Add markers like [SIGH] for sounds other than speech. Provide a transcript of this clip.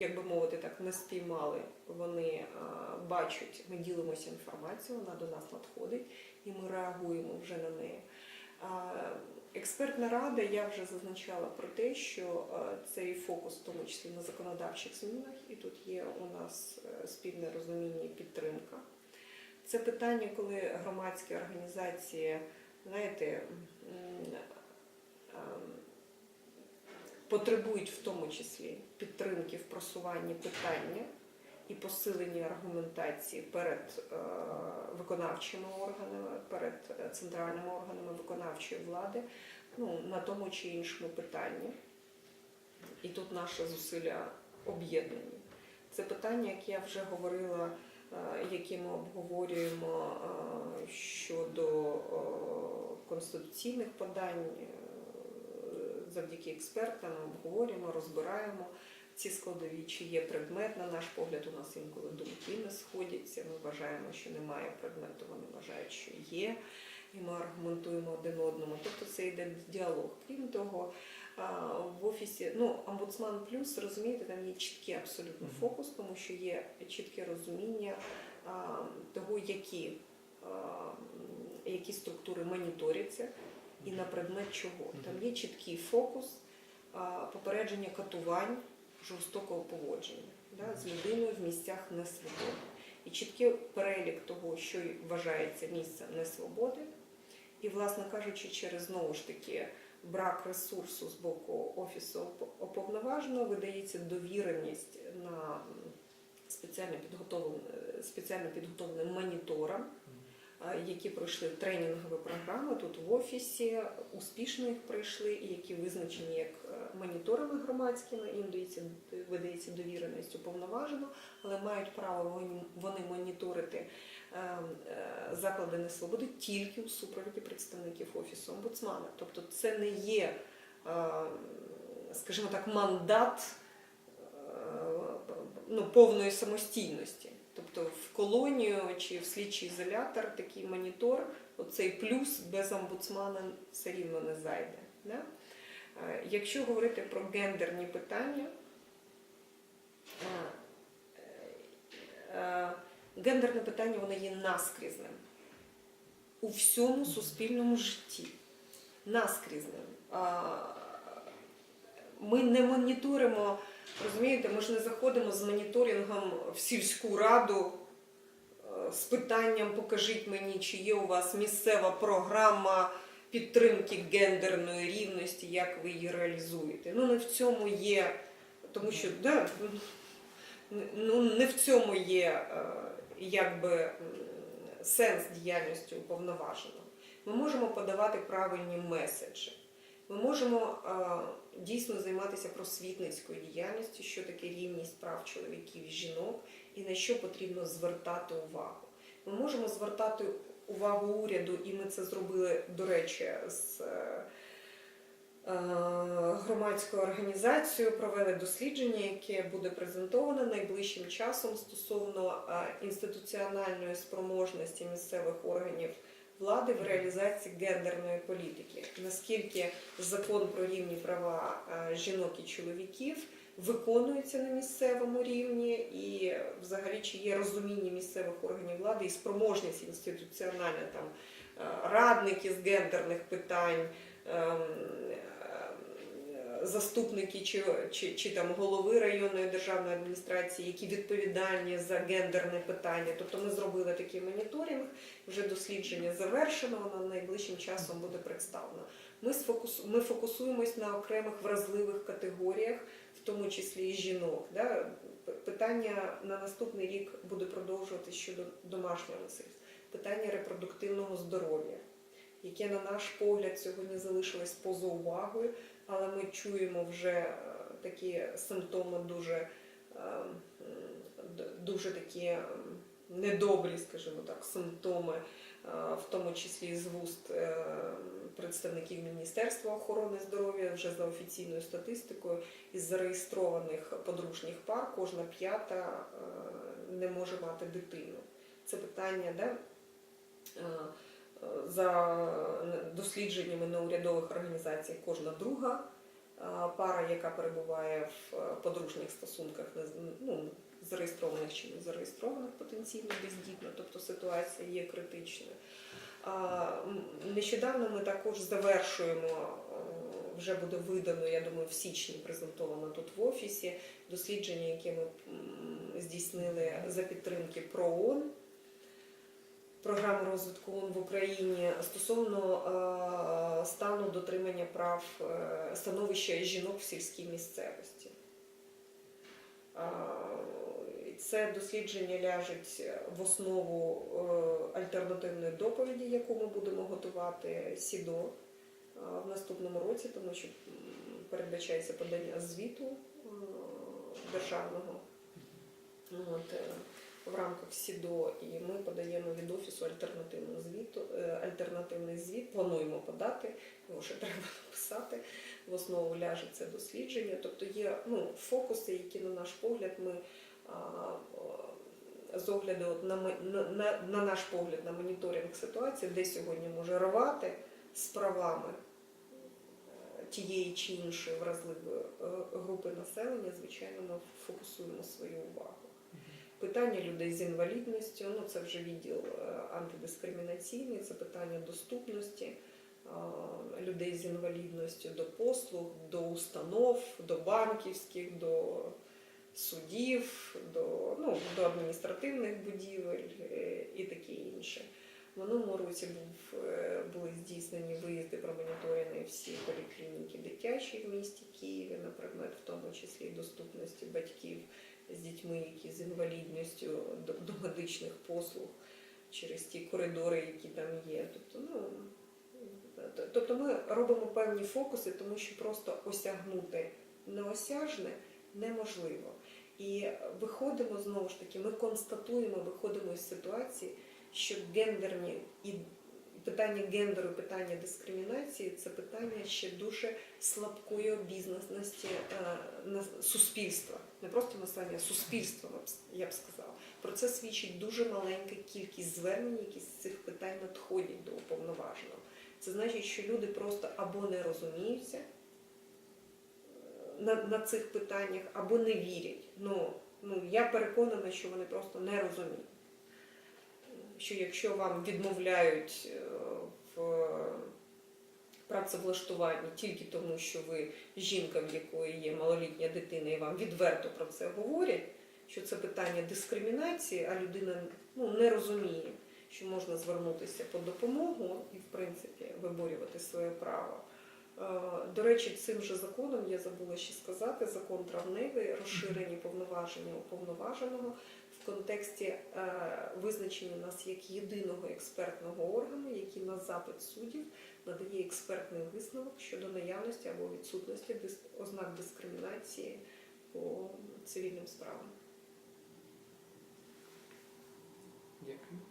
як би мовити, так не спіймали. Вони а, бачать, ми ділимося інформацією, вона до нас надходить, і ми реагуємо вже на неї. Експертна рада, я вже зазначала про те, що а, цей фокус, в тому числі на законодавчих змінах, і тут є у нас е, спільне розуміння і підтримка. Це питання, коли громадські організації, знаєте, потребують в тому числі підтримки в просуванні питання і посиленні аргументації перед е, виконавчими органами, перед е, центральними органами виконавчої влади, ну, на тому чи іншому питанні. І тут наші зусилля об'єднані. Це питання, як я вже говорила, е, які ми обговорюємо щодо конституційних подань, завдяки експертам обговорюємо, розбираємо ці складові, чи є предмет, на наш погляд, у нас інколи думки не сходяться. Ми вважаємо, що немає предмету, вони вважають, що є, і ми аргументуємо один одному. Тобто це йде діалог. Крім того, в офісі, ну, омбудсман плюс, розумієте, там є чіткий абсолютно фокус, тому що є чітке розуміння того, які, які структури моніторяться і на предмет чого. Там є чіткий фокус попередження катувань, жорстокого поводження да, з людиною в місцях несвободи. І чіткий перелік того, що вважається місцем несвободи. І, власне кажучи, через знову ж таки брак ресурсу з боку офісу оп- видається довіреність на спеціально підготовленим, спеціально підготовленим моніторам, які пройшли тренінгові програми тут в офісі, успішно їх пройшли, і які визначені як е, моніторами громадськими, їм дається, видається довіреність уповноважено, але мають право вони, моніторити е, е, заклади несвободи тільки у супроводі представників офісу омбудсмана. Тобто це не є, е, скажімо так, мандат е, ну, повної самостійності. Колонію чи в слідчий ізолятор такий монітор, оцей плюс без омбудсмана все рівно не зайде. Да? Е, Якщо говорити про гендерні питання, е, е, гендерне питання воно є наскрізним у всьому суспільному житті. Наскрізним. Ми не моніторимо, розумієте, ми ж не заходимо з моніторингом в сільську раду з питанням покажіть мені, чи є у вас місцева програма підтримки гендерної рівності, як ви її реалізуєте. Ну не в цьому є, тому що да, ну, не в цьому є е, якби сенс діяльності уповноваженого. Ми можемо подавати правильні меседжі. Ми можемо е, дійсно займатися просвітницькою діяльністю, що таке рівність прав чоловіків і жінок, і на що потрібно звертати увагу. Ми можемо звертати увагу уряду, і ми це зробили, до речі, з е, е, громадською організацією, провели дослідження, яке буде презентовано найближчим часом стосовно е, інституціональної спроможності місцевих органів влади в реалізації гендерної політики. Наскільки закон про рівні права жінок і чоловіків виконується на місцевому рівні, і взагалі чи є розуміння місцевих органів влади і спроможність інституціональна там е, радники з гендерних питань. ем, е, Заступники чи, чи, чи там голови районної державної адміністрації, які відповідальні за гендерне питання. Тобто ми зробили такий моніторинг, вже дослідження завершено, воно найближчим часом буде представлено. Ми, сфокус, ми фокусуємось на окремих вразливих категоріях, в тому числі і жінок. Да? Питання на наступний рік буде продовжувати щодо домашнього насильства, питання репродуктивного здоров'я, яке, на наш погляд, сьогодні залишилось поза увагою, але ми чуємо вже е, такі симптоми дуже, е, дуже такі недобрі, скажімо так, симптоми, е, в тому числі з вуст е, представників Міністерства охорони здоров'я вже за офіційною статистикою із зареєстрованих подружніх пар кожна п'ята е, не може мати дитину. Це питання, де е, е, за дослідженнями неурядових організацій кожна друга пара, яка перебуває в е, подружніх стосунках, ну, зареєстрованих чи не зареєстрованих потенційно бездітно, тобто ситуація є критичною. Нещодавно ми також завершуємо, е, вже буде видано, я думаю, в січні презентовано тут в офісі дослідження, яке ми здійснили за підтримки ПРООН, програми розвитку ООН в Україні стосовно е, стану дотримання прав е, становища жінок в сільській місцевості. А, і Це дослідження ляжуть в основу е, альтернативної доповіді, яку ми будемо готувати СІДО е, в наступному році, тому що передбачається подання звіту е, державного от, е, в рамках СІДО, і ми подаємо від офісу альтернативну звіту, е, альтернативний звіт. Плануємо подати, його ще [LAUGHS] треба написати. В основу ляже це дослідження. Тобто є ну, фокуси, які, на наш погляд, ми з огляду на, на, на, на наш погляд на моніторинг ситуації, де сьогодні може рвати з правами е, тієї чи іншої вразливої е, групи населення, звичайно, ми фокусуємо свою увагу. Питання людей з інвалідністю, ну це вже відділ е, антидискримінаційний, це питання доступності людей з інвалідністю до послуг, до установ, до банківських, до судів, до, ну, до адміністративних будівель е, і таке інше. В минулому році був, е, були здійснені виїзди промоніторені всі поліклініки дитячі в місті Києві на предмет, в тому числі доступності батьків з дітьми, які з інвалідністю до, до медичних послуг через ті коридори, які там є. Тобто, ну, тобто ми робимо певні фокуси, тому що просто осягнути неосяжне неможливо. І виходимо знову ж таки, ми констатуємо, виходимо із ситуації, що гендерні і питання гендеру, питання дискримінації це питання ще дуже слабкої обізнаності е, суспільства, не просто населення, а суспільства, я б сказала. Про це свідчить дуже маленька кількість звернень, які з цих питань надходять до уповноваженого. Це значить, що люди просто або не розуміються на, на цих питаннях, або не вірять. Ну, ну, я переконана, що вони просто не розуміють. Що якщо вам відмовляють е, в працевлаштуванні тільки тому, що ви жінка, в якої є малолітня дитина, і вам відверто про це говорять, що це питання дискримінації, а людина ну, не розуміє, що можна звернутися по допомогу і, в принципі, виборювати своє право. Е, До речі, цим же законом я забула ще сказати, закон травневий, розширені повноваження уповноваженого в контексті е, визначення нас як єдиного експертного органу, який на запит суддів надає експертний висновок щодо наявності або відсутності ознак дискримінації по цивільним справам. Дякую.